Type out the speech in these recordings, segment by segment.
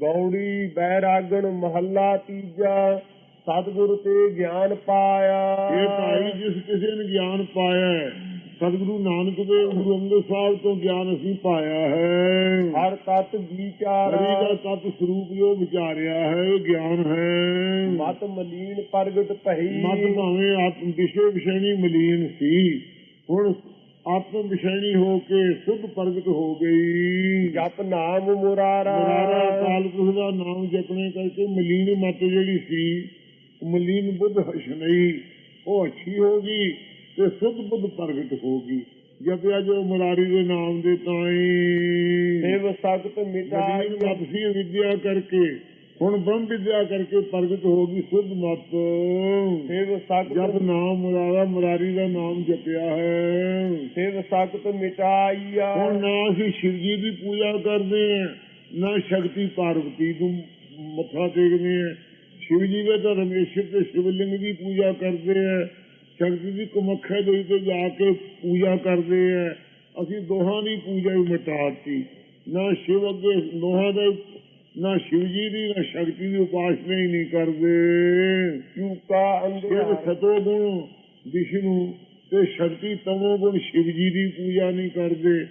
ਗੌੜੀ ਬੈਰਾਗਣ ਮਹੱਲਾ ਤੀਜਾ ਸਤਿਗੁਰ ਤੇ ਗਿਆਨ ਪਾਇਆ। ਇਹ ਭਾਈ ਜਿਸ ਕਿਸੇ ਨੇ ਗਿਆਨ ਪਾਇਆ ਹੈ, ਸਤਿਗੁਰੂ ਨਾਨਕ ਦੇਵ ਗੁਰੂ ਅੰਗਦ ਸਾਹਿਬ ਤੋਂ ਗਿਆਨ ਅਸੀਂ ਪਾਇਆ ਹੈ। ਹਰ ਤਤ ਹਰੀ ਵਿਚਾਰਾ ਦਾ ਤਤ ਸਰੂਪ ਜੋ ਵਿਚਾਰਿਆ ਹੈ ਇਹ ਗਿਆਨ ਹੈ। ਮਤ ਮਲੀਨ ਪ੍ਰਗਟ ਭਈ। ਮਤ ਭਾਵੇਂ ਆਤਮ ਵਿਸ਼ੇ ਵਿਸ਼ੇਣੀ ਮਲੀਨ ਸੀ ਹੁਣ ਆਤਮ ਵਿਸ਼ੇਣੀ ਹੋ ਕੇ ਸੁਧ ਪ੍ਰਗਟ ਹੋ ਗਈ। ਜਪ ਨਾਮ ਮੁਰਾਰਾ। ਮਰਾਰਾ ਕਾਲ ਪੁਰਖ ਦਾ ਨਾਮ ਜਪਣੇ ਕਰਕੇ ਮਲੀਨ ਮਤ ਜਿਹੜੀ ਸੀ ਮਲੀਨ ਬੁੱਧ ਹਸ਼ਨਈ ਉਹ ਅੱਛੀ ਹੋ ਗਈ ਤੇ ਸੁਧ ਬੁੱਧ ਪ੍ਰਗਟ ਹੋ ਗਈ। ਜਪਿਆ ਜੋ ਮੁਰਾਰੀ ਦੇ ਨਾਮ ਦੇ ਤਾਈ। ਦੇਵ ਸਖਤ ਮਿਟਾਈ ਮਲੀਨ ਮਤ ਸੀ ਵਿਦਿਆ ਕਰਕੇ ਹੁਣ ਬ੍ਰਹਮ ਵਿਦਿਆ ਕਰਕੇ ਪ੍ਰਗਟ ਹੋ ਗਈ ਸੁਧ ਮਤ। ਦੇਵ ਸਖਤ ਜਪ ਨਾਮ ਮੁਰਾਰਾ ਮੁਰਾਰੀ ਦਾ ਨਾਮ ਜਪਿਆ ਹੈ। ਦੇਵ ਸਖਤ ਮਿਟਾਈਆ। ਹੁਣ ਨਾ ਅਸੀਂ ਸ਼ਿਵ ਜੀ ਦੀ ਪੂਜਾ ਕਰਦੇ ਹਾਂ ਨਾ ਸ਼ਕਤੀ ਪਾਰਵਤੀ ਨੂੰ ਮੱਥਾ ਟੇਕਦੇ ਹਾਂ। ਸ਼ਿਵ ਜੀ ਦੇ ਤਾਂ ਰਮੇਸ਼ਰ ਤੇ ਸ਼ਿਵਲਿੰਗ ਦੀ ਪੂਜਾ ਕਰਦੇ ਆ ਸ਼ਕਤੀ ਦੀ ਕਮੱਖੇ ਦੇ ਉੱਤੇ ਜਾ ਕੇ ਪੂਜਾ ਕਰਦੇ ਆ ਅਸੀਂ ਦੋਹਾਂ ਦੀ ਪੂਜਾ ਹੀ ਮਿਟਾਤੀ ਨਾ ਸ਼ਿਵ ਅੱਗੇ ਦੋਹਾਂ ਦਾ ਨਾ ਸ਼ਿਵ ਜੀ ਦੀ ਨਾ ਸ਼ਕਤੀ ਦੀ ਉਪਾਸਨਾ ਹੀ ਨਹੀਂ ਕਰਦੇ। ਇਹ ਅੰਧਿਆਰ। ਸਤੋ ਗੁਣ ਵਿਸ਼ਨੂੰ ਤੇ ਸ਼ਕਤੀ ਤਮੋ ਗੁਣ ਸ਼ਿਵ ਜੀ ਦੀ ਪੂਜਾ ਨਹੀਂ ਕਰਦੇ।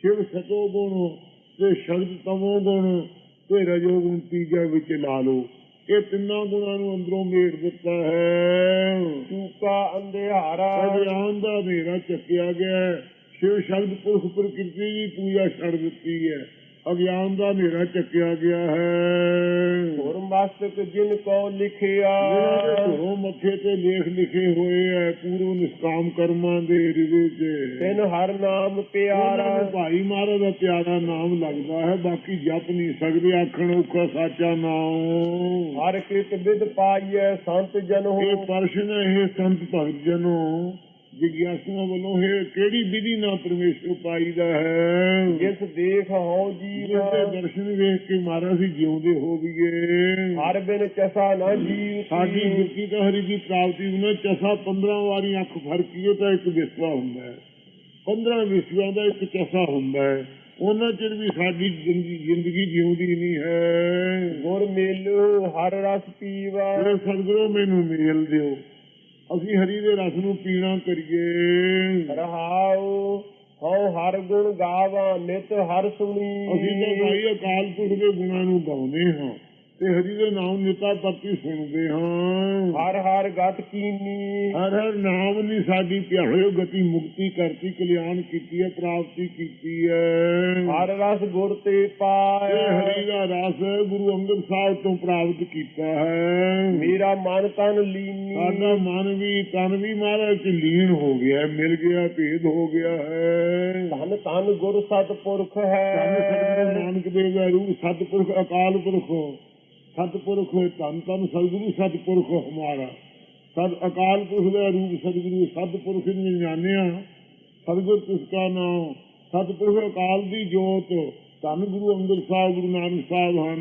ਸ਼ਿਵ ਸਤੋ ਗੁਣ ਤੇ ਸ਼ਕਤੀ ਤਮੋ ਗੁਣ ਤੇ ਰਜੋ ਗੁਣ ਤੀਜਾ ਵਿੱਚ ਲਾ ਲਓ। ਇਹ ਤਿੰਨਾਂ ਗੁਣਾਂ ਨੂੰ ਅੰਦਰੋਂ ਮੇੜ ਦਿੱਤਾ ਹੈ। ਚੂਕਾ ਅੰਧਿਆਰਾ। ਅਗਿਆਨ ਦਾ ਹਨੇਰਾ ਚੱਕਿਆ ਗਿਆ। ਸ਼ਿਵ ਸ਼ਬਦ ਪੁਰਖ ਪ੍ਰਕਿਰਤੀ ਦੀ ਪੂਜਾ ਛੱਡ ਦਿੱਤੀ ਹੈ। ਅਗਿਆਨ ਦਾ ਹਨੇਰਾ ਚੱਕਿਆ ਗਿਆ ਹੈ। ਹੋਰ ਮਸਤਕ ਜਿਨ ਕੋ ਲਿਖਿਆ। ਘਰੋਂ ਮੱਥੇ ਤੇ ਲੇਖ ਲਿਖੇ ਹੋਏ ਐ ਪੂਰਵ ਨਿਸ਼ਕਾਮ ਕਰਮਾਂ ਦੇ ਰਿਵੇ ਚ ਤਿਨ ਹਰ ਨਾਮ ਪਿਆਰਾ। ਭਾਈ ਮਹਾਰਾਜ ਦਾ ਪਿਆਰਾ ਨਾਮ ਲੱਗਦਾ ਹੈ ਬਾਕੀ ਜਪ ਨਹੀਂ ਸਕਦੇ ਆਖਣ ਔਖਾ ਸਾਚਾ ਨਾਮ। ਹਰ ਕਿਤ ਵਿਦ ਪਾਈਐ ਸੰਤ ਜਨ। ਹੋ ਇਹ ਪ੍ਰਸ਼ਨ ਹੈ ਇਹ ਸੰਤ ਭਗਤ ਜਨੋ। ਜਿਗਿਆਸੂਆਂ ਵੱਲੋਂ ਇਹ ਕਿਹੜੀ ਵਿਧੀ ਨਾਲ ਪਰਮੇਸ਼ਰ ਪਾਈਦਾ ਹੈ? ਜਿਸ ਦੇਖ ਹੋ ਜੀਵ ਜਿਹਦੇ ਦਰਸ਼ਨ ਵੇਖ ਕੇ ਮਹਾਰਾਜ ਅਸੀਂ ਜਿਉਂਦੇ ਹੋ ਗਏ ਹਰ ਬਿਨ ਚਸਾ ਨਾ ਜੀਵ ਸਾਡੀ ਗੁਰਤੀ ਤਾਂ ਹਰੀ ਦੀ ਪ੍ਰਾਪਤੀ ਨੂੰ ਚਸਾ 15 ਵਾਰੀ ਅੱਖ ਫਰਕੀਏ ਤਾਂ ਇੱਕ ਵਿਸਵਾ ਹੁੰਦਾ ਹੈ। 15 ਵਿਸਵਾਂ ਦਾ ਇੱਕ ਚਸਾ ਹੁੰਦਾ ਹੈ। ਉਹਨਾਂ ਚਿਰ ਵੀ ਸਾਡੀ ਜ਼ਿੰਦਗੀ ਜ਼ਿੰਦਗੀ ਜਿਉਂਦੀ ਨਹੀਂ ਹੈ। ਗੁਰ ਮੇਲੋ ਹਰ ਰਸ ਪੀਵਾ। ਮੇਰੇ ਸਤਿਗੁਰੂ ਮੈਨੂੰ ਮੇਲ ਦਿਓ। ਅਸੀਂ ਹਰੀ ਦੇ ਰਸ ਨੂੰ ਪੀਣਾ ਕਰੀਏ। ਰਹਾਉ ਹਉ ਹਰ ਗੁਣ ਗਾਵਾ ਨਿਤ ਹਰ ਸੁਣੀ। ਅਸੀਂ ਤਾਂ ਭਾਈ ਅਕਾਲ ਪੁਰਖ ਦੇ ਗੁਣਾਂ ਨੂੰ ਗਾਉਂਦੇ ਹਾਂ। ਤੇ ਹਰੀ ਦੇ ਨਾਮ ਨਿਤਾ ਪੱਤੀ ਸੁਣਦੇ ਹਾਂ। ਹਰ ਹਰ ਗਤ ਕੀਨੀ। ਹਰ ਹਰ ਨਾਮ ਨੇ ਸਾਡੀ ਪਿਆਰਿਓ ਗਤੀ ਮੁਕਤੀ ਕਰਤੀ ਕਲਿਆਣ ਕੀਤੀ ਹੈ ਪ੍ਰਾਪਤੀ ਕੀਤੀ ਹੈ। ਹਰ ਰਸ ਗੁਰ ਤੇ ਪਾਇਆ। ਹਰੀ ਦਾ ਰਸ ਗੁਰੂ ਅੰਗਦ ਸਾਹਿਬ ਤੋਂ ਪ੍ਰਾਪਤ ਕੀਤਾ ਹੈ। ਮੇਰਾ ਮਨ ਤਨ ਲੀਨੀ। ਸਾਡਾ ਮਨ ਵੀ ਤਨ ਵੀ ਮਹਾਰਾਜ ਚ ਲੀਨ ਹੋ ਗਿਆ ਮਿਲ ਗਿਆ ਭੇਦ ਹੋ ਗਿਆ ਹੈ। ਧਨ ਧਨ ਗੁਰ ਸਤਪੁਰਖ ਧੰਨ ਸਤਿਗੁਰੂ ਹੈ ਨਾਨਕ ਦੇਵ ਦਾ ਰੂਪ ਸਤਿਪੁਰਖ ਅਕਾਲ ਪੁਰਖ। ਸਤਿਪੁਰਖ ਧੰਨ ਧੰਨ ਸਤਿਗੁਰੂ, ਸਤਿਪੁਰਖ ਹਮਾਰਾ। ਸਤ ਅਕਾਲ ਪੁਰਖ ਦਾ ਰੂਪ ਸਤਿਗੁਰੂ ਸਤਿਪੁਰਖ ਨੂੰ ਜਾਣਿਆ। ਸਤਿਗੁਰ ਤਿਸ ਕਾ ਨਾਮ? ਸਤਿਪੁਰਖ ਅਕਾਲ ਦੀ ਜੋਤ। ਧੰਨ ਗੁਰੂ ਅੰਗਦ ਸਾਹਿਬ ਗੁਰੂ ਨਾਨਕ ਸਾਹਿਬ ਹਨ।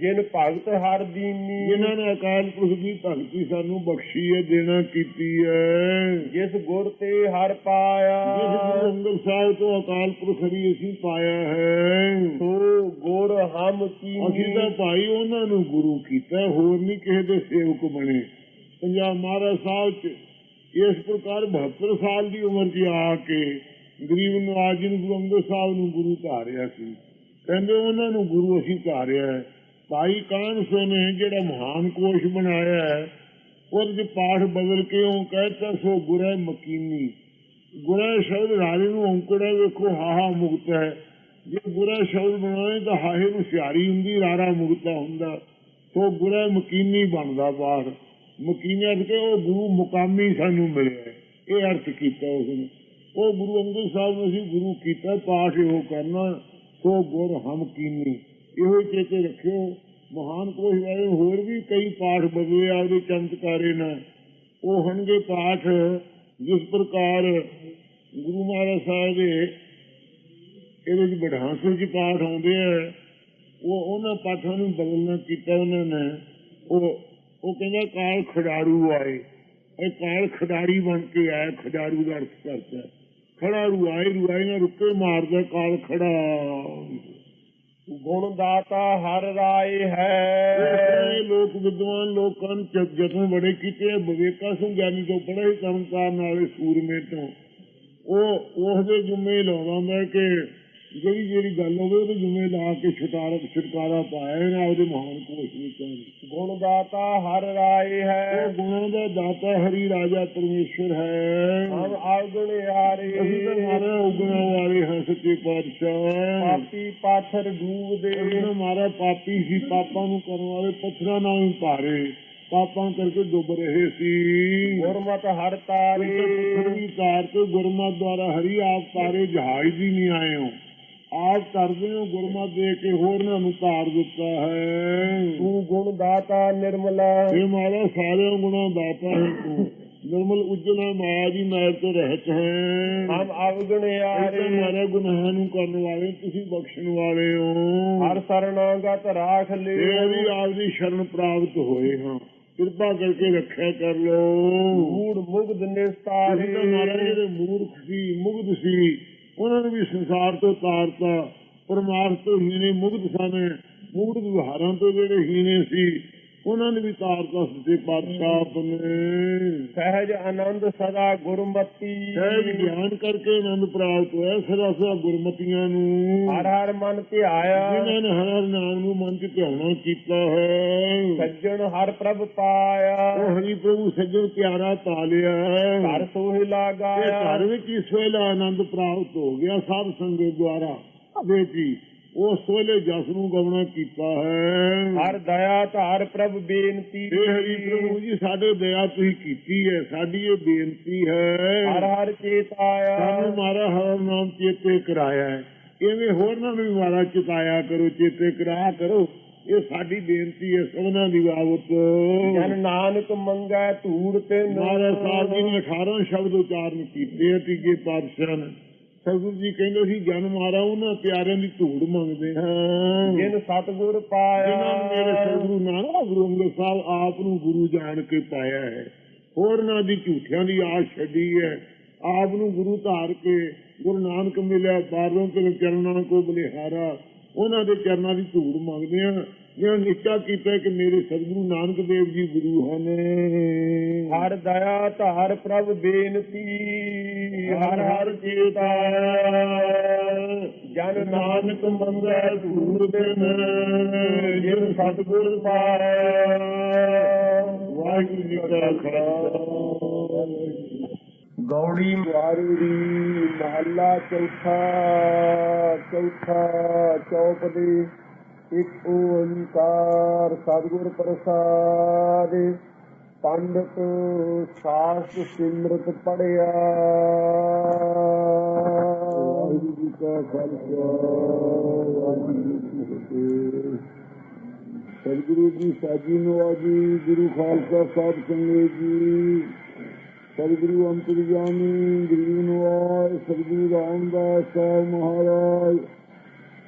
ਜਿਨ ਭਗਤ ਹਰ ਦੀਨੀ। ਜਿਨ੍ਹਾਂ ਨੇ ਅਕਾਲ ਪੁਰਖ ਦੀ ਭਗਤੀ ਸਾਨੂੰ ਬਖਸ਼ੀ ਹੈ ਦੇਣਾ ਕੀਤੀ ਹੈ। ਜਿਸ ਗੁਰ ਤੇ ਹਰ ਜਿਸ ਗੁਰੂ ਪਾਇਆ ਅੰਗਦ ਸਾਹਿਬ ਤੋਂ ਅਕਾਲ ਪੁਰਖ ਹਰੀ ਅਸੀਂ ਪਾਇਆ ਹੈ। ਸੋ ਗੁਰ ਹਮ ਕੀਨੀ। ਅਸੀਂ ਤਾਂ ਭਾਈ ਉਹਨਾਂ ਨੂੰ ਗੁਰੂ ਕੀਤਾ ਹੋਰ ਨਹੀਂ ਕਿਸੇ ਦੇ ਸੇਵਕ ਬਣੇ। ਪੰਜਾਬ ਮਹਾਰਾਜ ਸਾਹਿਬ ਚ ਇਸ ਪ੍ਰਕਾਰ 72 ਸਾਲ ਦੀ ਉਮਰ 'ਚ ਆ ਕੇ ਗਰੀਬ ਨਵਾਜ ਜੀ ਨੂੰ ਗੁਰੂ ਅੰਗਦ ਸਾਹਿਬ ਨੂੰ ਗੁਰੂ ਧਾਰਿਆ ਸੀ। ਕਹਿੰਦੇ ਉਹਨਾਂ ਨੂੰ ਗੁਰੂ ਅਸੀਂ ਧਾਰਿਆ ਹੈ। ਭਾਈ ਕਾਨ ਨੇ ਜਿਹੜਾ ਮਹਾਨ ਕੋਸ਼ ਬਣਾਇਆ ਹੈ। ਉਹਦੇ ਪਾਠ ਬਦਲ ਕੇ ਉਹ ਕਹਿੰਦਾ ਸੋ ਗੁਰੇ ਮਕੀਨੀ। ਗੁਰੇ ਸ਼ਬਦ ਰਾਜੇ ਨੂੰ ਔਂਕੜਾ ਵੇਖੋ ਹਾਹਾ ਮੁਕਤ ਹੈ। ਜੇ ਗੁਰਾ ਸ਼ਬਦ ਬਣਾਏ ਤਾਂ ਹਾਹੇ ਨੂੰ ਸਿਆਰੀ ਹੁੰਦੀ, ਰਾਰਾ ਮੁਕਤਾ ਹੁੰਦਾ। ਸੋ ਗੁਰੇ ਮਕੀਨੀ ਬਣਦਾ ਪਾਠ। ਮਕੀਨੀ ਅਰਥ ਕੇ ਉਹ ਗੁਰੂ ਮੁਕਾਮੀ ਸਾਨੂੰ ਮਿਲਿਆ ਇਹ ਅਰਥ ਕੀਤਾ ਉਸਨੇ। ਉਹ ਗੁਰੂ ਅੰਗਦ ਸਾਹਿਬ ਨੂੰ ਅਸੀਂ ਗੁਰੂ ਕੀਤਾ ਪਾਠ ਇਹੋ ਕਰਨਾ, ਸੋ ਗੁਰ ਹਮ ਕੀਨੀ। ਇਹੋ ਚੇਤੇ ਰੱਖਿਓ। ਮਹਾਨ ਕੋਸ਼ ਵਾਲੇ ਹੋਰ ਵੀ ਕਈ ਪਾਠ ਬਦਲੇ ਆਪਦੇ ਉਹਦੇ ਚਮਤਕਾਰੇ ਨਾਲ ਉਹ ਹੋਣਗੇ ਪਾਠ ਜਿਸ ਪ੍ਰਕਾਰ ਗੁਰੂ ਮਹਾਰਾਜ ਸਾਹਿਬ ਦੇ ਇਹਦੇ ਵਿੱਚ ਬਢਾਂਸ ਵਿੱਚ ਪਾਠ ਆਉਂਦੇ ਆ। ਉਹ ਉਹਨਾਂ ਪਾਠਾਂ ਨੂੰ ਬਦਲਣਾ ਕੀਤਾ ਉਹਨਾਂ ਨੇ। ਉਹ ਉਹ ਕਹਿੰਦਾ, ਕਾਲ ਖਿਡਾਰੂ ਆਏ। ਇਹ ਕਾਲ ਖਿਡਾਰੀ ਬਣ ਕੇ ਆਇਆ, ਖਿਡਾਰੂ ਦਾ ਅਰਥ ਕਰਦਾ। ਖੜਾ ਰੁਆਏ ਰੁਆਏ ਨਾਲ ਰੁੱਕੇ ਮਾਰਦਾ ਕਾਲ ਖੜਾ। ਗੁਣ ਦਾਤਾ ਹਰ ਰਾਏ ਹੈ। ਲੋਕ ਵਿਦਵਾਨ ਲੋਕਾਂ ਨੇ ਜ- ਯਤਨ ਬੜੇ ਕੀਤੇ ਆ, ਵਿਵੇਕਾ ਸਿੰਘ ਗਿਆਨੀ ਤੋਂ ਬੜੇ ਹੀ ਕੰਮ ਕਰਨ ਵਾਲੇ ਸੂਰਮੇ ਤੋਂ। ਉਹ ਉਹਦੇ ਜੁਮੇ ਲਾਉਂਦਾ ਹੁੰਦਾ ਕਿ ਜਿਹੜੀ ਜਿਹੜੀ ਗੱਲ ਹੋਵੇ ਉਹਦੇ ਜੁਮੇ ਲਾ ਕੇ ਛੁਟਾਰਾ ਛੁਟਕਾਰਾ ਪਾਇਆ ਇਹਨਾਂ ਉਹਦੇ ਮਹਾਨ ਕੋਸ਼ ਵਿੱਚੋਂ ਗੁਣ ਦਾਤਾ ਹਰ ਰਾਏ ਉਹ ਹੈ ਗੁਣਾਂ ਦਾ ਦਾਤਾ ਹਰੀ ਰਾਜਾ ਪਰਮੇਸ਼ਰ ਹੈ। ਹਮ ਆਗਣ ਹਾਰੇ ਅਸੀਂ ਤਾਂ ਮਾਰਾ ਉਗਣਾ ਵਾਲੇ ਹਾਂ ਸੱਚੇ ਪਾਤਸ਼ਾਹ। ਪਾਪੀ ਪਾਥਰ ਡੂਬਦੇ ਅਸੀਂ ਤਾਂ ਮਾਰਾ ਪਾਪੀ ਸੀ ਪਾਪਾਂ ਨੂੰ ਕਰਨ ਵਾਲੇ ਪੱਥਰਾਂ ਨਾਲ ਹੀ ਭਾਰੇ ਪਾਪਾਂ ਕਰਕੇ ਡੁੱਬ ਰਹੇ ਸੀ। ਗੁਰਮਤ ਹਰ ਤਾਰੇ। ਤਾਰ ਤੇ ਗੁਰਮਤ ਦੁਆਰਾ ਹਰੀ ਆਪ ਤਾਰੇ ਜਹਾਜ਼ ਹੀ ਨਹੀਂ ਆਏ ਹੋ। ਆਪ ਕਰਦੇ ਹੋ ਗੁਰਮਤ ਦੇ ਕੇ ਹੋਰਨਾਂ ਨੂੰ ਤਾਰ ਦਿੱਤਾ ਹੈ। ਤੂੰ ਗੁਣ ਦਾਤਾ ਨਿਰਮਲਾ। ਇਹ ਮਾਰਾ ਸਾਰਿਆਂ ਗੁਣਾਂ ਦਾਤਾ ਹੈ ਤੂੰ। ਨਿਰਮਲ ਉਜਲਾ ਮਾਇਆ ਦੀ ਮੈਲ ਤੋਂ ਰਹਿਤ ਹੈ। ਹਮ ਇਹ ਤਾਂ ਹਾਰੇ ਮਾਰੇ ਗੁਨਾਹਾਂ ਨੂੰ ਕਰਨ ਵਾਲੇ ਤੁਸੀਂ ਬਖਸ਼ਣ ਵਾਲੇ ਹੋ। ਹਰ ਸਰਣਾਗਤ ਰਾਖ ਇਹ ਲਿਓ ਵੀ ਆਪਦੀ ਸ਼ਰਨ ਪ੍ਰਾਪਤ ਹੋਏ ਹਾਂ। ਕਿਰਪਾ ਕਰਕੇ ਰੱਖਿਆ ਕਰ ਲੋ ਮੂੜ ਮੁਗਧ ਅਸੀਂ ਨਿਸਤਾਰੇ ਮਹਾਰਾਜ ਜਿਹੜੇ ਮੂਰਖ ਸੀ ਮੁਗਧ ਸੀ। ਉਹਨਾਂ ਨੂੰ ਵੀ ਸੰਸਾਰ ਤੋਂ ਤਾਰਤਾ, ਪਰਮਾਰਥ ਤੋਂ ਹੀਣੇ ਮੁਗਧ ਸਨ। ਮੁਗਧ ਵਿਹਾਰਾਂ ਤੋਂ ਜਿਹੜੇ ਹੀਣੇ ਸੀ ਉਹਨਾਂ ਨੇ ਵੀ ਤਾਰਤਾ ਸੱਚੇ ਪਾਤਸ਼ਾਹ ਆਪਣੇ। ਸਹਿਜ ਆਨੰਦ ਸਦਾ ਗੁਰਮਤੀ। ਸਹਿਜ ਗਿਆਨ ਕਰਕੇ ਆਨੰਦ ਪ੍ਰਾਪਤ ਹੋਇਆ ਸਦਾ ਸਦਾ ਗੁਰਮਤੀਆਂ ਨੂੰ। ਹਰ ਹਰ ਮਨ ਧਿਆਇਆ। ਜਿਨ੍ਹਾਂ ਨੇ ਹਰ ਹਰ ਨਾਮ ਨੂੰ ਮਨ ਚ ਧਿਆਉਣਾ ਕੀਤਾ ਹੈ। ਸੱਜਣ ਹਰ ਪ੍ਰਭ ਪਾਇਆ। ਉਹ ਹਰੀ ਪ੍ਰਭੂ ਸੱਜਣ ਪਿਆਰਾ ਪਾ ਲਿਆ ਘਰ ਸੋਹਿ ਲਾਗਾਇਆ। ਘਰ ਵਿੱਚ ਇਸ ਵੇਲੇ ਆਨੰਦ ਪ੍ਰਾਪਤ ਹੋ ਗਿਆ ਸਾਧ ਸੰਗਤ ਦੁਆਰਾ। ਅਦੇ ਜੀ ਉਸ ਵੇਲੇ ਜਸ ਨੂੰ ਗਵਣਾ ਕੀਤਾ ਹੈ। ਹਰ ਦਇਆ ਧਾਰ ਪ੍ਰਭ ਬੇਨਤੀ ਇਹ ਹਰੀ ਪ੍ਰਭੂ ਜੀ ਸਾਡੇ ਦਇਆ ਤੁਸੀਂ ਕੀਤੀ ਹੈ ਸਾਡੀ ਇਹ ਬੇਨਤੀ ਹਰ ਹੈ। ਹਰ ਚੇਤ ਆਇਆ ਸਾਨੂੰ ਮਾਰਾ ਹਰ ਨਾਮ ਚੇਤੇ ਕਰਾਇਆ ਹੈ। ਐਵੇਂ ਹੋਰਨਾਂ ਨੂੰ ਵੀ ਮਾਰਾ ਚਿਤਾਇਆ ਕਰੋ ਚੇਤੇ ਕਰਾਇਆ ਕਰੋ। ਇਹ ਸਾਡੀ ਬੇਨਤੀ ਹੈ ਸਭਨਾਂ ਦੀ ਬਾਬਤ। ਜਨ ਨਾਨਕ ਮੰਗੈ ਧੂੜ ਤੇ ਮਹਾਰਾਜ ਸਾਹਿਬ ਜੀ ਨੇ 18 ਸ਼ਬਦ ਉਚਾਰਨ ਕੀਤੇ ਤੀਜੇ ਪਾਤਸ਼ਾਹ ਨੇ। ਸਤਿਗੁਰੂ ਜੀ ਕਹਿੰਦੇ ਸੀ ਜਨ ਮਾਰਾ ਉਹਨਾਂ ਪਿਆਰਿਆਂ ਦੀ ਧੂੜ ਮੰਗਦੇ ਹਾਂ। ਜਿਨ ਸਤਗੁਰ ਜਿਨ੍ਹਾਂ ਨੇ ਮੇਰੇ ਪਾਇਆ ਸਤਿਗੁਰੂ ਨਾਨਕ ਗੁਰੂ ਅੰਗਦ ਸਾਹਿਬ ਆਪ ਨੂੰ ਗੁਰੂ ਜਾਣ ਕੇ ਪਾਇਆ ਹੈ। ਹੋਰਨਾਂ ਦੀ ਝੂਠਿਆਂ ਦੀ ਆਸ ਛੱਡੀ ਹੈ। ਆਪ ਨੂੰ ਗੁਰੂ ਧਾਰ ਕੇ ਗੁਰੂ ਨਾਨਕ ਮਿਲਿਆ ਬਾਰੋਂ ਤੇ ਚਰਨਾਂ ਕੋ ਬਲਿਹਾਰਾ ਉਹਨਾਂ ਦੇ ਚਰਨਾਂ ਦੀ ਧੂੜ ਮੰਗਦੇ ਆ ਜਿਹਨਾਂ ਨਿਸ਼ਚਾ ਕੀਤਾ ਕਿ ਮੇਰੇ ਸਤਿਗੁਰੂ ਨਾਨਕ ਦੇਵ ਜੀ ਗੁਰੂ ਹਨ। ਹਰ ਦਇਆ ਧਾਰ ਪ੍ਰਭ ਬੇਨਤੀ ਹਰ ਹਰ ਆਇਆ ਜਨ ਨਾਨਕ ਮੰਗੈ ਧੂੜ ਤੇ ਜਿਨ ਸਤਗੁਰ ਪਾਇਆ। ਵਾਹਿਗੁਰੂ ਜੀ ਕਾ ਖਾਲਸਾ। ਗੌੜੀ ਵਾਰੀ ਦੀ ਮਹੱਲਾ ਚੌਥਾ ਚੌਥਾ ਚੌਪਦੀ। ਇੱਕ ਓੰਕਾਰ ਸਤਿਗੁਰ ਪ੍ਰਸਾਦ, ਪੰਡਤ ਸਾਸਤ ਸਿਮਰਤ ਪੜਿਆ। ਵਾਹਿਗੁਰੂ ਜੀ ਕਾ ਖਾਲਸਾ, ਵਾਹਿਗੁਰੂ ਜੀ ਕੀ ਫਤਿਹ। ਸਤਿਗੁਰੂ ਜੀ, ਸਾਜੀ ਨਵਾਜੀ ਗੁਰੂ ਖਾਲਸਾ ਸਾਹਿਬ ਸੰਗਤ ਜੀ। ਸਤਿਗੁਰੂ ਅੰਤਰਜਾਮੀ ਗਰੀਬ ਨਵਾਜ ਸਤਿਗੁਰੂ ਰਾਮਦਾਸ ਸਾਹਿਬ ਮਹਾਰਾਜ।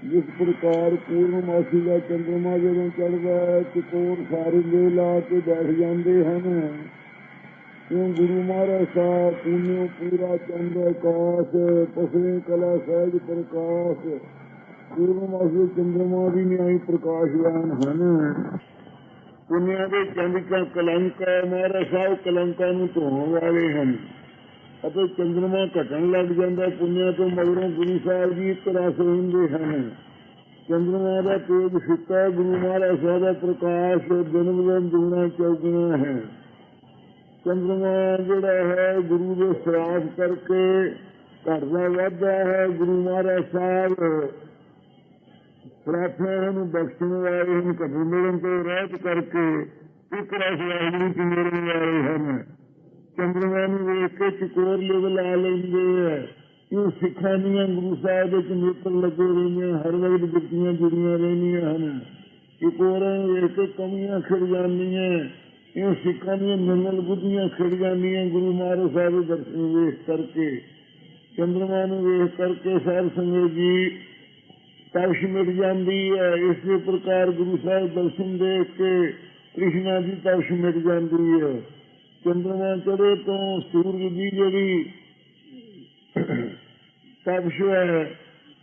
ਜਿਸ ਪ੍ਰਕਾਰ ਪੂਰਨਮਾਸੀ ਦਾ ਚੰਦਰਮਾ ਜਦੋਂ ਚੜ੍ਹਦਾ ਹੈ, ਚਕੋਰ ਸਾਰੇ ਦੇ ਲਾ ਕੇ ਬੈਠ ਜਾਂਦੇ ਹਨ। ਕਿਉਂ ਗੁਰੂ ਮਹਾਰਾਜ ਸਾਹਿਬ, ਪੁਨਿਓ ਪੂਰਾ ਚੰਦ ਆਕਾਸ਼ ਪਸਰੇ ਕਲਾ ਸਹਿਜ ਪ੍ਰਕਾਸ਼। ਪੂਰਨਮਾਸੀ ਚੰਦਰਮਾ ਦੀ ਨਿਆਈ ਪ੍ਰਕਾਸ਼ਵਾਨ ਹਨ। ਪੁਨਿਆ ਦੇ ਚੰਦ ਕਾ ਕਲੰਕ ਮਹਾਰਾਜ ਸਾਹਿਬ ਕਲੰਕਾਂ ਨੂੰ ਧੋਣ ਵਾਲੇ ਹਨ। ਅਤੇ ਚੰਦਰਮਾ ਘਟਣ ਲੱਗ ਜਾਂਦਾ ਪੁੰਨਿਆ ਤੋਂ ਮਗਰੋਂ ਗੁਰੂ ਸਾਹਿਬ ਜੀ ਇੱਕ ਰਸ ਹੁੰਦੇ ਹਨ। ਚੰਦਰਮਾ ਦਾ ਤੇਜ ਫਿੱਕਾ ਗੁਰੂ ਮਹਾਰਾਜ ਸਾਹਿਬ ਦਾ ਪ੍ਰਕਾਸ਼ ਦਿਨ ਦਿਨ ਦੁਗਣਾ ਚੌਗੁਣਾ ਹੈ ਚੰਦਰਮਾ ਜਿਹੜਾ ਹੈ, ਗੁਰੂ ਦੇ ਸਰਾਸ ਕਰਕੇ ਘਟਦਾ ਵੱਧਦਾ ਹੈ। ਗੁਰੂ ਮਹਾਰਾਜ ਸਾਹਿਬ ਪ੍ਰਾਰਥਨਾ ਨੂੰ ਬਖਸ਼ਣ ਵਾਲੇ ਹਨ ਘਟਣ ਤੋਂ ਰਹਿਤ ਕਰਕੇ ਇੱਕ ਰਸ ਵਾਹਿਗੁਰੂ ਜੀ ਮਿਲਣ ਵਾਲੇ ਹਨ। ਚੰਦਰਮਾ ਨੂੰ ਵੇਖ ਕੇ ਚਕੋਰ ਲਿਵ ਲਾ ਲੈਂਦੇ ਆ। ਇਹ ਸਿੱਖਾਂ ਦੀਆਂ ਗੁਰੂ ਸਾਹਿਬ ਦੇ ਨੇਤਰ ਲੱਗੇ ਰਹਿੰਦੀਆਂ ਹਰ ਵਕਤ ਬਿਰਤੀਆਂ ਜੁੜੀਆਂ ਰਹਿੰਦੀਆਂ ਹਨ। ਚਕੋਰਾਂ ਵੇਖ ਕੇ ਕਮੀਆਂ ਖਿੜ ਜਾਂਦੀਆਂ ਇਹ ਸਿੱਖਾਂ ਦੀਆਂ ਨਿਰਮਲ ਬੁੱਧੀਆਂ ਖਿੜ ਜਾਂਦੀਆਂ ਗੁਰੂ ਮਹਾਰਾਜ ਸਾਹਿਬ ਦੇ ਦਰਸ਼ਨ ਵੇਖ ਕਰਕੇ। ਚੰਦਰਮਾ ਨੂੰ ਵੇਖ ਕਰਕੇ ਸਾਧ ਸੰਗਤ ਜੀ ਤਪਸ਼ ਮਿਟ ਜਾਂਦੀ ਹੈ ਇਸੇ ਪ੍ਰਕਾਰ ਗੁਰੂ ਸਾਹਿਬ ਦਰਸ਼ਨ ਦੇਖ ਕੇ ਕ੍ਰਿਸ਼ਨਾ ਦੀ ਤਪਸ਼ ਮਿਟ ਜਾਂਦੀ ਹੈ ਚੰਦਰਮਾ ਚੜੇ ਤੋਂ ਸੂਰਜ ਦੀ ਜਿਹੜੀ ਤਪਸ਼ ਹੈ,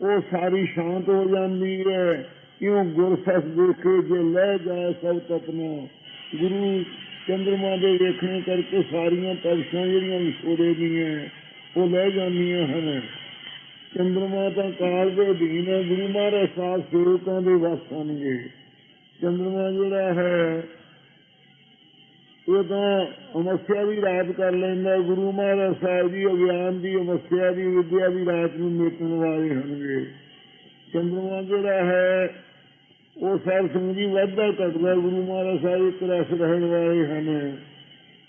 ਉਹ ਸਾਰੀ ਸ਼ਾਂਤ ਹੋ ਜਾਂਦੀ ਹੈ। ਕਿਉਂ ਗੁਰ ਦੇਖੇ ਜੇ ਲੈ ਜਾਏ ਸਭ ਤਪਨਾ, ਗੁਰੂ ਚੰਦਰਮਾ ਦੇ ਵੇਖਣੇ ਕਰਕੇ ਸਾਰੀਆਂ ਤਪਸ਼ਾਂ ਜਿਹੜੀਆਂ ਵਿਛੋੜੇ ਦੀਆਂ, ਉਹ ਲੈ ਜਾਂਦੀਆਂ ਹਨ। ਚੰਦਰਮਾ ਤਾਂ ਕਾਲ ਦੇ ਅਧੀਨ ਹੈ, ਗੁਰੂ ਮਹਾਰਾਜ ਸਾਹਿਬ ਸੇਵਕਾਂ ਦੇ ਵਸ ਹੋਣਗੇ ਚੰਦਰਮਾ ਜਿਹੜਾ ਹੈ ਉਹ ਤਾਂ ਅਮੱਸਿਆ ਵੀ ਰਾਤ ਕਰ ਲੈਂਦਾ, ਗੁਰੂ ਮਹਾਰਾਜ ਸਾਹਿਬ ਜੀ ਅਗਿਆਨ ਦੀ ਅਮਸਿਆ ਦੀ, ਵਿਦਿਆ ਵੀ ਰਾਤ ਨੂੰ ਮੇਟਣ ਵਾਲੇ ਹੋਣਗੇ। ਚੰਦਰਮਾ ਜਿਹੜਾ ਹੈ, ਉਹ ਸਾਰ ਸਿੰਘ ਜੀ ਵਾਧਾ ਘਟਦਾ, ਗੁਰੂ ਮਹਾਰਾਜ ਸਾਹਿਬ ਇੱਕ ਰਸ ਰਹਿਣ ਵਾਲੇ ਹਨ।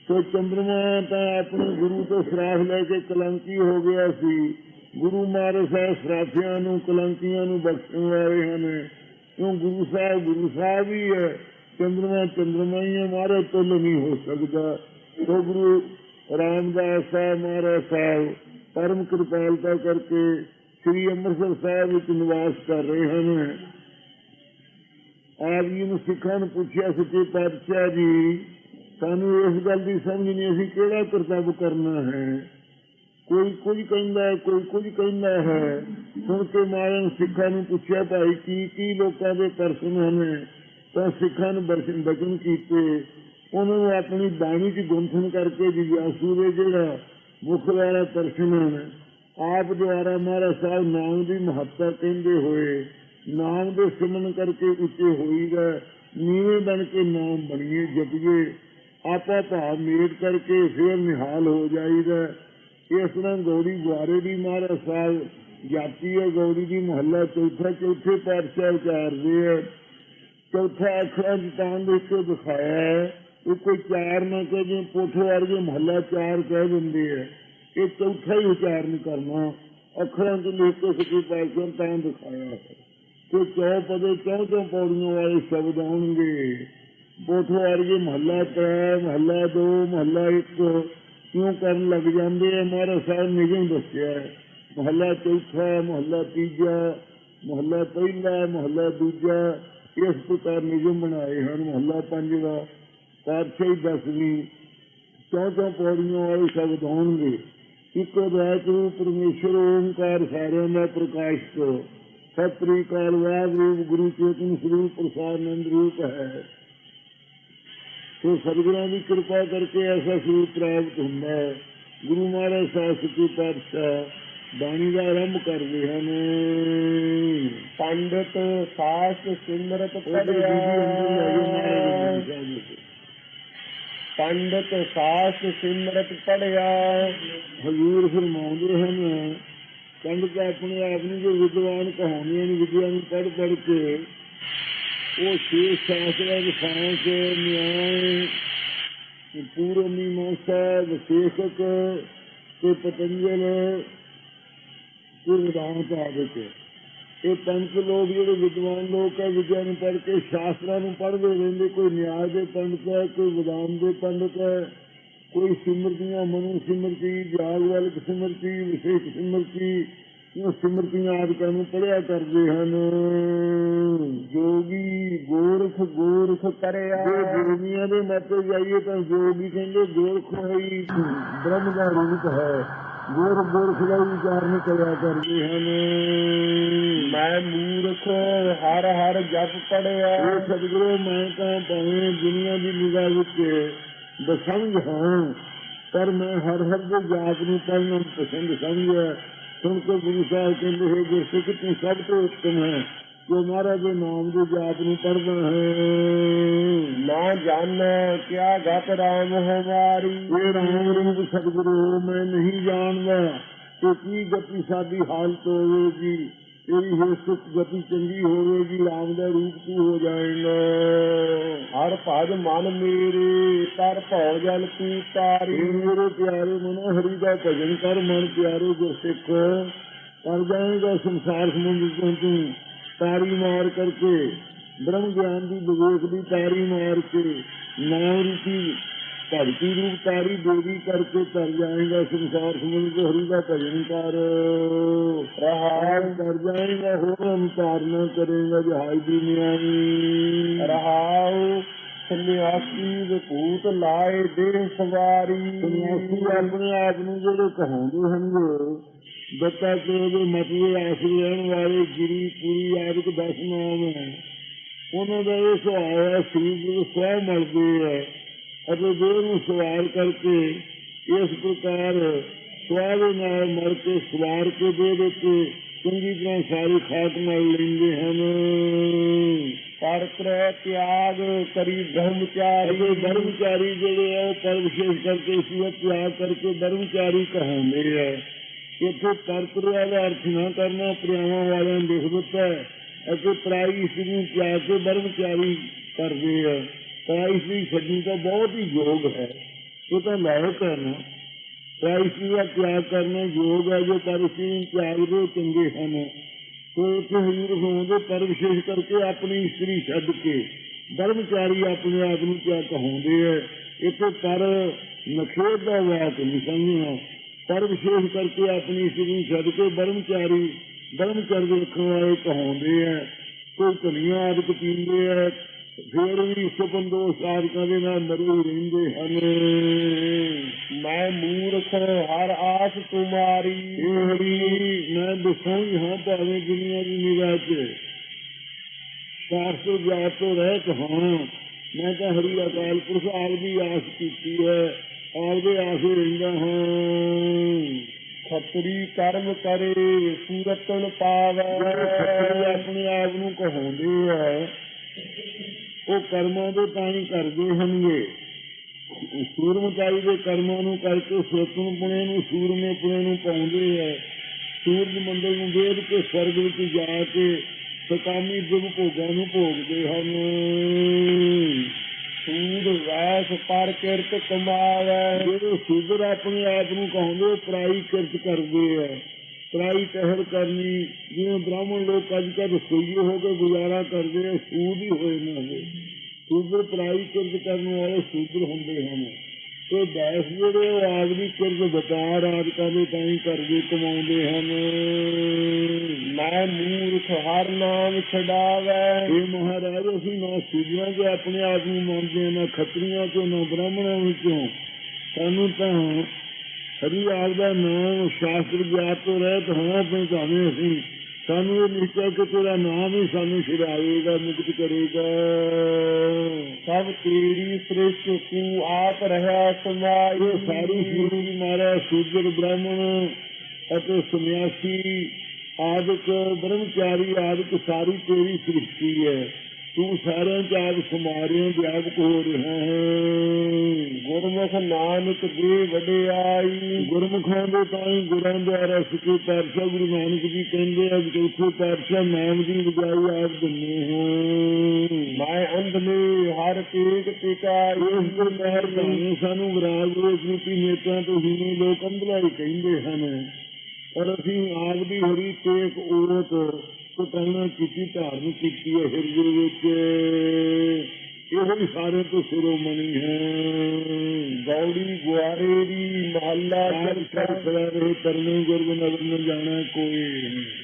ਸੋ ਚੰਦਰਮਾ ਤਾਂ ਆਪਣੇ ਗੁਰੂ ਤੋਂ ਸਰਾਫ ਲੈ ਕੇ ਕਲੰਕੀ ਹੋ ਗਿਆ ਸੀ। ਗੁਰੂ ਮਹਾਰਾਜ ਸਾਹਿਬ ਸਰਾਫਿਆਂ ਨੂੰ, ਕਲੰਕੀਆਂ ਨੂੰ ਬਖਸ਼ਣ ਵਾਲੇ ਹਨ। ਕਿਉਂ? ਗੁਰੂ ਸਾਹਿਬ ਗੁਰੂ ਸਾਹਿਬ ਹੀ ਹੈ। ਚੰਦਰਮਾ ਚੰਦਰਮਾ ਹੀ ਹੈ, ਮਹਾਰਾਜ ਤੋਂ ਨਹੀਂ ਹੋ ਸਕਦਾ। ਸੋ ਗੁਰੂ ਰਾਮਦਾਸ ਸਾਹਿਬ, ਮਹਾਰਾਜ ਸਾਹਿਬ, ਪਰਮ ਕਿਰਪਾਲਤਾ ਕਰਕੇ ਸ੍ਰੀ ਅੰਮ੍ਰਿਤਸਰ ਸਾਹਿਬ ਵਿੱਚ ਨਿਵਾਸ ਕਰ ਰਹੇ ਹਨ। ਆਪ ਜੀ ਨੂੰ ਸਿੱਖਾਂ ਨੂੰ ਪੁੱਛਿਆ ਸੱਚੇ ਪਾਤਸ਼ਾਹ ਜੀ, ਸਾਨੂੰ ਇਸ ਗੱਲ ਦੀ ਸਮਝ ਨਹੀਂ ਅਸੀਂ ਕਿਹੜਾ ਕਰਤੱਵ ਕਰਨਾ ਹੈ। ਕੋਈ ਕੁਝ ਕਹਿੰਦਾ ਹੈ ਕੋਈ ਕੁਝ ਕਹਿੰਦਾ ਹੈ। ਸੁਣ ਕੇ ਮਾਰਨ ਸਿੱਖਾਂ ਨੂੰ ਪੁੱਛਿਆ, ਭਾਈ ਕੀ ਕੀ ਲੋਕਾਂ ਦੇ ਦਰਸ਼ਨ ਹਨ? ਤਾਂ ਸਿੱਖਾਂ ਨੂੰ ਬਚਨ ਬਚਨ ਕੀਤੇ। ਉਹਨਾਂ ਨੂੰ ਆਪਣੀ ਬਾਣੀ 'ਚ ਗੁੰਥਨ ਕਰਕੇ ਜਿਗਿਆਸੂ ਦੇ ਜਿਹੜਾ ਮੁੱਖ ਵਾਲਾ ਦਰਸ਼ਨ ਆਪ ਦੁਆਰਾ ਮਹਾਰਾਜ ਸਾਹਿਬ ਨਾਮ ਦੀ ਮਹੱਤਤਾ ਕਹਿੰਦੇ ਹੋਏ, ਨਾਮ ਦੇ ਸਿਮਰਨ ਕਰਕੇ ਉੱਚੇ ਹੋਈਦਾ, ਨੀਵੇਂ ਬਣ ਕੇ ਨਾਮ ਬਣੀਏ, ਜਪੀਏ। ਆਪਾ ਭਾਵ ਮੇਟ ਕਰਕੇ ਫਿਰ ਨਿਹਾਲ ਹੋ ਜਾਈਦਾ। ਇਸ ਤਰ੍ਹਾਂ ਗੌਰੀ ਗੁਆਰੇ ਦੀ ਮਹਾਰਾਜ ਸਾਹਿਬ, ਜਾਤੀ ਹੈ, ਗੌਰੀ ਦੀ ਮਹੱਲਾ ਚੌਥਾ ਚੌਥੇ ਪਾਤਸ਼ਾਹ ਉਚਾਰਦੇ ਹੈ ਚੌਥਾ ਅੱਖਰਾਂ ਦੀ ਤਾਂ ਦੇ ਕੇ ਦਿਖਾਇਆ ਹੈ ਇਹ ਕੋਈ ਚਾਰ ਨਾ ਕਹੇ ਜਿਵੇਂ ਪੋਠੇ ਵਰਗੇ ਮਹੱਲਾ ਚਾਰ ਕਹਿ ਦਿੰਦੇ ਹੈ ਇਹ ਚੌਥਾ ਹੀ ਉਚਾਰਨ ਕਰਨਾ, ਅੱਖਰਾਂ ਤੋਂ ਲਿਖ ਕੇ ਸੱਚੇ ਪਾਤਸ਼ਾਹ ਤਾਂ ਦਿਖਾਇਆ ਹੈ। ਕਿ ਚੌ ਪਦੇ ਚੌ ਚੌ ਪੌੜੀਆਂ ਵਾਲੇ ਸ਼ਬਦ ਆਉਣਗੇ। ਪੋਠੇ ਵਰਗੇ ਮਹੱਲਾ ਤੈ ਮਹੱਲਾ ਦੋ, ਮਹੱਲਾ ਇੱਕ ਕਿਉਂ ਕਰਨ ਲੱਗ ਜਾਂਦੇ ਆ। ਮਹਾਰਾਜ ਸਾਹਿਬ ਨੇ ਨਿਗਮ ਦੱਸਿਆ ਹੈ ਮਹੱਲਾ ਚੌਥਾ, ਮਹੱਲਾ ਤੀਜਾ, ਮਹੱਲਾ ਪਹਿਲਾ, ਮਹੱਲਾ ਦੂਜਾ ਇਸ ਪ੍ਰਕਾਰ ਨਿਯਮ ਬਣਾਏ ਹਨ, ਮਹੱਲਾ ਪੰਜਵਾ ਪਾਤਸ਼ਾਹੀ ਦਸਵੀਂ ਚੌਂ ਪੌੜੀਆਂ ਵਾਲੇ ਸ਼ਬਦ ਹੋਣਗੇ। ਇੱਕ ਰਾਤ ਨੂੰ ਪਰਮੇਸ਼ਰ ਓੰਕਾਰ ਸਾਰਿਆਂ ਦਾ ਪ੍ਰਕਾਸ਼ ਕਰੋ ਸਤਿ ਕਾਲ ਵਾਹਿਗੁਰੂ, ਗੁਰੂ ਚੇਤਨ ਸਰੂਪ ਪ੍ਰਸਾਦ ਰੂਪ ਹੈ। ਸੋ ਸਤਿਗੁਰਾਂ ਦੀ ਕਿਰਪਾ ਕਰਕੇ ਐਸਾ ਸਰੂਪ ਪ੍ਰਾਪਤ ਹੁੰਦਾ ਹੈ। ਗੁਰੂ ਮਹਾਰਾਜ ਸਾਹਿਬ ਸੱਚੇ ਪਾਤਸ਼ਾਹ ਬਾਣੀ ਦਾ ਆਰੰਭ ਕਰਦੇ ਹਨ। ਪੰਡਤ ਸਾਸ ਸਿਮਰਤ ਪੜਿਆ ਪੰਡਤ ਸਾਸ ਸਿਮਰਤ ਪੜਿਆ। ਹਜ਼ੂਰ ਫਰਮਾਉਂਦੇ ਹਨ ਪੰਡਤ ਆਪਣੇ ਆਪ ਨੂੰ ਜੋ ਵਿਦਵਾਨ ਕਹਾਣੀਆਂ ਨੂੰ ਵਿਦਿਆ ਨੂੰ ਪੜ੍ਹ ਪੜ੍ਹ ਕੇ ਉਹ ਛੇ ਸ਼ਾਸਤਰਾਂ ਦੇ ਸਾਂਸ ਨਿਆਏ ਤੇ ਪੂਰਨ ਮੀਮਾਂਸਾ ਵਿਸ਼ੇਸ਼ਕ ਤੇ ਪਤੰਜਲ ਤੇ ਵਿਧਾਨ ਵਿੱਚ। ਇਹ ਪੰਜ ਲੋਕ ਜਿਹੜੇ ਵਿਦਵਾਨ ਲੋਕ ਹੈ ਵਿਦਿਆ ਨੂੰ ਪੜ੍ਹ ਕੇ ਸ਼ਾਸਤਰਾਂ ਨੂੰ ਪੜ੍ਹਦੇ ਰਹਿੰਦੇ, ਕੋਈ ਨਿਆਇ ਦੇ ਪੰਡਤ ਹੈ, ਕੋਈ ਵਿਧਾਨ ਦੇ ਪੰਡਤ ਹੈ, ਕੋਈ ਸਿਮਰਤੀਆਂ ਮਨੂ ਸਿਮਰਤੀ ਜਾਗ ਵਾਲ ਸਿਮਰਤੀ, ਵਿਸ਼ੇਸ਼ ਸਿਮਰਤੀ ਸਿਮਰਤੀਆਂ ਆਦਿਕਾਂ ਨੂੰ ਪੜਿਆ ਕਰਦੇ ਹਨ। ਜੋਗੀ ਗੋਰਖ ਗੋਰਖ ਕਰਿਆ। ਜੇ ਜੋਗੀਆਂ ਦੇ ਮਤੇ ਜਾਈਏ ਤਾਂ ਜੋਗੀ ਕਹਿੰਦੇ ਗੋਰਖ ਹੋਈ। ਬ੍ਰਹਮ ਦਾ ਰੂਪ ਹੈ। ਗੋਰ ਗੋਰਖ ਦਾ ਵੀ ਵਿਚਾਰਨ ਕਰਿਆ ਕਰਦੇ ਹਨ। ਮੈਂ ਮੂਰਖ ਹਰ ਹਰ ਜਪ ਪੜਿਆ। ਇਹ ਸਤਿਗੁਰੂ ਮੈਂ ਤਾਂ ਭਾਵੇਂ ਦੁਨੀਆ ਦੀ ਨਿਗਾਹ ਵਿੱਚ ਬਸੰਗ ਹਾਂ ਪਰ ਮੈਂ ਹਰ ਹਰ ਦੇ ਜਾਪ ਨੂੰ ਪੜ੍ਹਨਾ ਪਸੰਦ ਸਮਝਿਆ। ਸੁਣ ਕੇ ਗੁਰੂ ਸਾਹਿਬ ਕਹਿੰਦੇ ਹੈ ਜੋ ਸਿੱਖ ਤੂੰ ਸਭ ਤੋਂ ਉੱਤਮ ਹੈ ਜੋ ਮਹਾਰਾਜ ਦੇ ਨਾਮ ਦੇ ਜਾਪ ਨੂੰ ਪੜ੍ਹਦਾ ਹੈ ਨਾ ਜਾਣੈ ਕਿਆ ਗਤ ਰਾਮ ਹਮਾਰੀ ਇਹ ਰਾਮ ਰੂਪ ਸਤਿਗੁਰੂ ਮੈਂ ਨਹੀਂ ਜਾਣਦਾ ਕਿ ਕੀ ਗਤੀ ਸਾਡੀ ਹਾਲਤ ਹੋਵੇਗੀ ਤੇਰੀ ਹਿਸਤ ਗਤੀ ਚੰਗੀ ਹੋਵੇਗੀ ਰਾਮ ਦਾ ਰੂਪ ਕੀ ਹੋ ਜਾਏਗਾ। ਹਰ ਭਜ ਮਨ ਮੇਰੇ ਤਰ ਭਉ ਜਲ ਤੂੰ ਤਾਰੀ। ਮੇਰੇ ਪਿਆਰੇ ਮਨੋ ਹਰੀ ਦਾ ਭਜਨ ਕਰ ਮਨ ਪਿਆਰੇ ਗੁਰਸਿੱਖ। ਕਰ ਜਾਏਗਾ ਸੰਸਾਰ ਸਮੁੰਦਰ ਤੋਂ ਤੂੰ ਤਾਰੀ ਮਾਰ ਕਰਕੇ ਬ੍ਰਹਮ ਗਿਆਨ ਦੀ ਵਿਵੇਕ ਦੀ ਤਾਰੀ ਮਾਰ ਕੇ ਨਾਮ ਰੂਪੀ ਭਗਤੀ ਰੂਪ ਤਾਰੀ ਦੇਵੀ ਕਰਕੇ ਤਰ ਜਾਏਗਾ ਸੰਸਾਰ ਸਮੁੰਦਰ ਤੋਂ ਹਰੀ ਦਾ ਭਜਨ ਕਰ। ਰਹਾਮ ਕਰ ਜਾਏਗਾ ਹੋਰ ਅੰਤਾਰਨਾ ਕਰੇਗਾ ਜਹਾਜ਼ ਦੀ ਨਿਆਈ ਰਹਾਉ ਸੰਨਿਆਸੀ ਵਿਭੂਤ ਲਾਏ ਦੇਹ ਸਵਾਰੀ। ਸੰਨਿਆਸੀ ਆਪਣੇ ਆਪ ਨੂੰ ਜਿਹੜੇ ਕਹਾਉਂਦੇ ਹਨ ਦੱਤਾ ਤੇ ਉਹਦੇ ਮਤਲਬ ਆਸਰੇ ਰਹਿਣ ਵਾਲੇ ਗਿਰੀ ਪੂਰੀ ਆਦਿਕ ਦਸ ਨਾਮ ਹੈ। ਉਹਨਾਂ ਦਾ ਇਹ ਹੈ ਸਰੀਰ ਨੂੰ ਸਵੈ ਮਲਦੇ ਹੈ। ਅਤੇ ਦੇਹ ਨੂੰ ਸਵਾਰ ਕਰਕੇ ਇਸ ਪ੍ਰਕਾਰ ਸਵਾਹ ਦੇ ਨਾਲ ਮਲ ਕੇ ਸਵਾਰ ਕੇ ਦੇ ਉੱਤੇ ਚੰਗੀ ਤਰ੍ਹਾਂ ਸਾਰੀ ਖਾਕ ਮਲ ਲੈਂਦੇ ਹਨ। ਪਰ ਕ੍ਰੈ ਤਿਆਗ ਕਰੀ ਬ੍ਰਹਮਚਾਰੀ। ਅਤੇ ਬਰਮਚਾਰੀ ਜਿਹੜੇ ਆ ਉਹ ਪਰ ਵਿਸ਼ੇਸ਼ ਕਰਕੇ ਇਸ ਨੂੰ ਤਿਆਗ ਕਰਕੇ ਬਰਮਚਾਰੀ ਕਹਾਉਂਦੇ ਆ। ਇੱਥੇ ਪਰਪਰਿਆ ਦਾ ਅਰਥ ਨਾ ਕਰਨਾ ਪ੍ਰਿਆਵਾਂ ਵਾਲਿਆਂ ਨੇ ਲਿਖ ਦਿੱਤਾ ਹੈ। ਅਤੇ ਪ੍ਰਾਈ ਇਸਤਰੀ ਨੂੰ ਤਿਆਗ ਕੇ ਬਰਮਚਾਰੀ ਕਰਦੇ ਆ। ਪ੍ਰਾਈ ਇਸਤਰੀ ਛੱਡਣੀ ਤਾਂ ਬਹੁਤ ਹੀ ਯੋਗ ਹੈ। ਇਹ ਤਾਂ ਲਾਇਕ ਹੈ ਨਾ ਪ੍ਰਾਈ ਇਸਤਰੀ ਦਾ ਤਿਆਗ ਕਰਨਾ ਯੋਗ ਹੈ ਜੋ ਪਰ ਇਸਤਰੀ ਨੂੰ ਚੰਗੇ ਹਨ। ਤੋ ਇੱਥੇ ਹਜ਼ੂਰ ਹੋਉਂਦੇ ਪਰ ਵਿਸ਼ੇਸ਼ ਕਰਕੇ ਆਪਣੀ ਇਸਤਰੀ ਛੱਡ ਕੇ ਬ੍ਰਹਮਚਾਰੀ ਆਪਣੇ ਆਪ ਨੂੰ ਕਿਆ ਕਹਾਉਂਦੇ ਹੈ ਇੱਥੇ ਪਰ ਨਖੇਦ ਦਾ ਵਾਕ ਨਹੀਂ ਸਮਝਣਾ। ਪਰ ਵਿਸ਼ੇਸ਼ ਕਰਕੇ ਆਪਣੀ ਇਸਤਰੀ ਨੂੰ ਛੱਡ ਕੇ ਬ੍ਰਹਮਚਾਰੀ ਬਰਮਚਾਰੀ ਦੇ ਰੱਖਣ ਵਾਲੇ ਕਹਾਉਂਦੇ ਹੈ ਕੋਈ ਧਨੀਆ ਆਦਿਕ ਪੀਂਦੇ ਹੈ ਫਿਰ ਵੀ ਸਾਧਕਾਂ ਦੇ ਨਾਲ ਮਰੇ ਹੀ ਰਹਿੰਦੇ ਹਨ। ਮੈਂ ਮੂਰਖ ਹਰ ਆਸ ਤੁਮਾਰੀ ਹਰੀ ਮੈਂ ਦੱਸਾਂਗੀ ਹਾਂ ਭਾਵੇਂ ਦੁਨੀਆ ਦੀ ਨਿਗਾਹ 'ਚ। ਸ਼ਾਸਤਰ ਜਾਤ ਤੋਂ ਰਹਿਤ ਹਾਂ ਮੈਂ ਤਾਂ ਹਰੀ ਅਕਾਲ ਪੁਰਖ ਆਪ ਦੀ ਆਸ ਕੀਤੀ ਹੈ। ਆਪਦੇ ਆਸੇ ਰਹਿੰਦਾ ਹਾਂ। ਖੱਤਰੀ ਕਰਮ ਕਰੇ ਸੂਰਤਨ ਪਾਵੈ। ਖੱਤਰੀ ਆਪਣੇ ਆਪ ਨੂੰ ਕਹਾਉਂਦੇ ਆ ਉਹ ਕਰਮਾਂ ਦੇ ਤਾਂ ਕਰਦੇ ਹਨਗੇ ਸੂਰਮਚਾਈ ਦੇ ਕਰਮਾਂ ਨੂੰ ਕਰਕੇ ਸੋਤਨ ਪੁਣੇ ਨੂੰ, ਸੂਰਮੇ ਪੁਣੇ ਨੂੰ ਪਾਉਂਦੇ ਆ ਸੂਰਜ ਮੰਡਲ ਨੂੰ ਵੇਦ ਕੇ ਸਵਰਗ ਵਿੱਚ ਜਾ ਕੇ ਸਕਾਮੀ ਦੁਖ ਭੋਗਾਂ ਨੂੰ ਭੋਗਦੇ ਹਨ। ਸੂਦ ਵੈਸ ਪਰ ਕਿਰਤ ਕਮਾਵੈ ਜਿਹੜੇ ਸੂਦਰ ਆਪਣੇ ਆਪ ਨੂੰ ਕਹਾਉਂਦੇ ਉਹ ਕਿਰਤ ਕਰਦੇ ਹੈ। ਪਰਾਈ ਟਹਿਲ ਕਰਨੀ, ਜਿਵੇਂ ਬ੍ਰਾਹਮਣ ਲੋਕ ਅੱਜ ਕੱਲ੍ਹ ਰਸੋਈਏ ਹੋ ਕੇ ਗੁਜ਼ਾਰਾ ਕਰਦੇ ਆ, ਸੂਦ ਹੀ ਹੋਏ ਨੇ ਉਹ। ਸੂਦਰ ਪਰਾਈ ਕਿਰਤ ਕਰਨ ਵਾਲੇ ਸੂਦਰ ਹੁੰਦੇ ਹਨ। ਤੇ ਬੈਸ ਜਿਹੜੇ ਉਹ ਆਦਮੀ ਕਿਰਤ ਵਪਾਰ ਆਦਿਕਾਂ ਦੇ ਤਾਂ ਹੀ ਕਰਦੇ ਕਮਾਉਂਦੇ ਹਨ। ਮੈਂ ਮੂਰਖ ਹਰ ਨਾਮ ਛਡਾਵੈ। ਇਹ ਮਹਾਰਾਜ, ਅਸੀਂ ਨਾ ਸੂਜਣਾ ਕੇ ਆਪਣੇ ਆਪ ਨੂੰ ਮੰਨਦੇ, ਨਾ ਖੱਤਰੀਆਂ ਚੋਂ ਨਾ ਬ੍ਰਾਹਮਣਾਂ ਵਿੱਚੋਂ। ਸਾਨੂੰ ਤਾਂ ਹਰੀ ਆਪ ਨਾਮ ਸ਼ਾਸਤਰ ਗਿਆਤ ਤੋਂ ਰਹਿਤ ਹਾਂ ਆਪਣੇ ਭਾਵੇਂ ਅਸੀਂ। ਸਾਨੂੰ ਇਹ ਨਿਸ਼ਚੈ ਕਿ ਤੇਰਾ ਨਾਮ ਹੀ ਸਾਨੂੰ ਛੁਡਾਵੇਗਾ ਮੁਕਤ ਕਰੇਗਾ। ਸਭ ਤੇਰੀ ਸ੍ਰਿਸ਼ਟ ਤੂੰ ਆਪ ਰਹਾ ਸਮਾਈ ਇਹ ਸਾਰੀ ਸ੍ਰਿਸ਼ਟੀ ਮਾਰਾ ਸੂਦਰ ਬ੍ਰਾਹਮਣ ਅਤੇ ਸੰਨਿਆਸੀ ਆਦਿਕ, ਬ੍ਰਹਮਚਾਰੀ ਆਦਿਕ, ਸਾਰੀ ਤੇਰੀ ਸ੍ਰਿਸ਼ਟੀ ਹੈ। ਤੂੰ ਸਾਰਿਆਂ ਚ ਆਪ ਸਮਾਰਿਆਂ ਹੋ ਰਿਹਾ ਹੈ। ਗੁਰਮੁਖ ਨਾਨਕ ਦੇ ਵਡਿਆਈ। ਗੁਰਮੁਖਾਂ ਦੇ ਤਾਂ ਗੁਰਾਂ ਦੁਆਰਾ ਸਿੱਖੇ ਪਾਤਸ਼ਾਹ ਗੁਰੂ ਨਾਨਕ ਜੀ ਕਹਿੰਦੇ ਆ ਕਿ ਚੌਥੇ ਪਾਤਸ਼ਾਹ ਨਾਮ ਦੀ ਵਜਾਈ ਆਪ ਦਿੰਦੇ ਹਾਂ। ਮੈਂ ਅੰਧਲੇ ਹਰ ਤੇਗ ਟਿਕਾਈ। ਇਸ ਦੇ ਮਹਿਰ ਭਾਵੇਂ ਸਾਨੂੰ ਵਿਰਾਗ ਰੂਪ ਰੂਪੀ ਨੇਤਾਂ ਤੋਂ ਹੀ ਲੋਕ ਅੰਧਲਾ ਹੀ ਕਹਿੰਦੇ ਹਨ। ਪਰ ਅਸੀਂ ਆਪ ਦੀ ਹਰੀ ਤੇਕ ਓਟ ਕਟਾਉਣਾ ਕੀਤੀ ਧਾਰਨ ਕੀਤੀ ਹੈ ਹਿਰਦੇ ਵਿੱਚ ਇਹੋ ਹੀ ਸਾਰੇ ਤੋਂ ਸਿਰੋਮਣੀ ਹੈ ਗੌੜੀ ਗੁਆਰੇ ਦੀ ਮਹੱਲਾ ਚਾਰ ਚਰਚਾ ਚਾਰ ਰਹੇ ਕਰਨੇ ਗੁਰਬਨ ਨਗਰ ਨੂੰ ਜਾਣਾ ਕੋਈ ਨਹੀਂ